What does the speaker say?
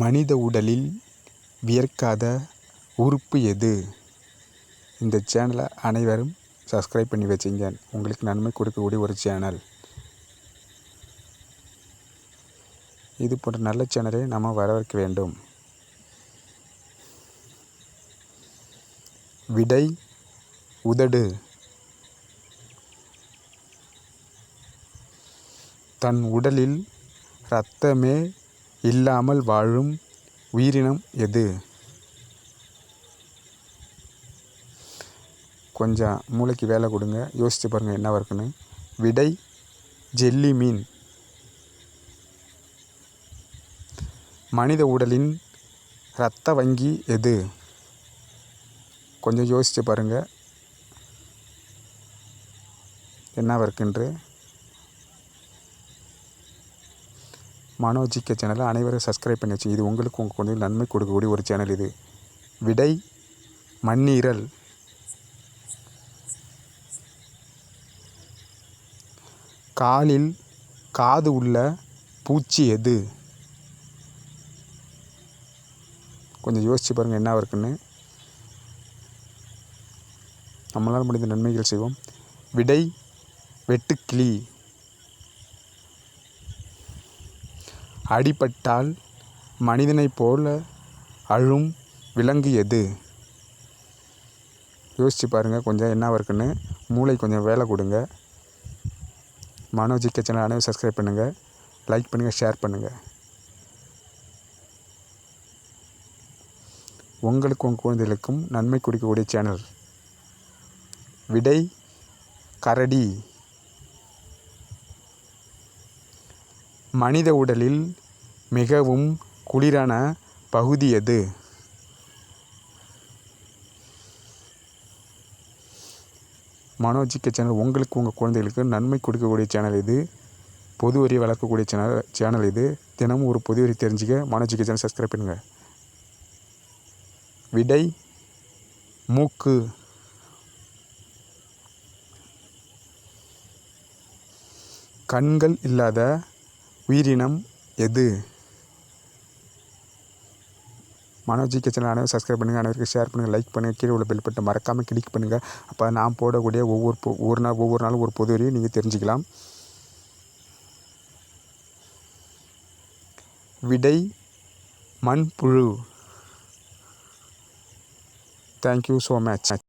மனித உடலில் வியர்க்காத உறுப்பு எது? இந்த சேனலை அனைவரும் சப்ஸ்கிரைப் பண்ணி வச்சுங்க. உங்களுக்கு நன்மை கொடுக்கக்கூடிய ஒரு சேனல் இது போன்ற நல்ல சேனலை நாம் வரவேற்க வேண்டும். விடை உதடு. தன் உடலில் இரத்தமே இல்லாமல் வாழும் உயிரினம் எது? கொஞ்சம் மூளைக்கு வேலை கொடுங்க. யோசித்து பாருங்கள் என்ன இருக்குன்னு. விடை ஜெல்லி மீன். மனித உடலின் இரத்த வங்கி எது? கொஞ்சம் யோசித்து பாருங்கள் என்ன இருக்குன்று. மனோஜிக்க சேனலை அனைவரும் சப்ஸ்கிரைப் பண்ணி வச்சு இது உங்களுக்கு உங்கள் கொஞ்சம் நன்மை கொடுக்கக்கூடிய ஒரு சேனல் இது. விடை மண்ணீரல். காலில் காது உள்ள பூச்சி எது? கொஞ்சம் யோசித்து பாருங்கள் என்ன இருக்குன்னு. நம்மளால் முடிந்த நன்மைகள் செய்வோம். விடை வெட்டுக்கிளி. அடிபட்டால் மனிதனைப் போல அழும் விலங்கு எது யோசித்து பாருங்கள் கொஞ்சம் என்ன இருக்குன்னு மூளை கொஞ்சம் வேலை கொடுங்க. மனோஜி கிச்சனை அனைவரும் சப்ஸ்கிரைப் பண்ணுங்கள் லைக் பண்ணுங்கள் ஷேர் பண்ணுங்கள் உங்களுக்கு உங்கள் குழந்தைகளுக்கும் நன்மை கொடுக்கக்கூடிய சேனல் விடை கரடி. மனித உடலில் மிகவும் குளிரான பகுதி எது? மனோஜிக்க சேனல் உங்களுக்கு உங்கள் குழந்தைகளுக்கு நன்மை கொடுக்கக்கூடிய சேனல் இது பொது வரி வளர்க்கக்கூடிய சேனல் சேனல் இது தினமும் ஒரு பொது வரி தெரிஞ்சுக்க மனோஜிக்க சேனல் சப்ஸ்கிரைப் பண்ணுங்கள் விடை மூக்கு. கண்கள் இல்லாத உயிரினம் எது? மனோஜி கிச்சன் அனைவரும் சப்ஸ்கிரைப் பண்ணுங்கள் அனைவருக்கு ஷேர் பண்ணுங்கள் லைக் பண்ணுங்கள் கீழே உள்ள பெல் பட்டன் மறக்காமல் கிளிக் பண்ணுங்கள் அப்போ நான் போடக்கூடிய ஒவ்வொரு பொ- ஒரு நாள் ஒவ்வொரு நாளும் ஒரு பொது வரையும் நீங்கள் தெரிஞ்சுக்கலாம். விடை மண்புழு. Thank you so much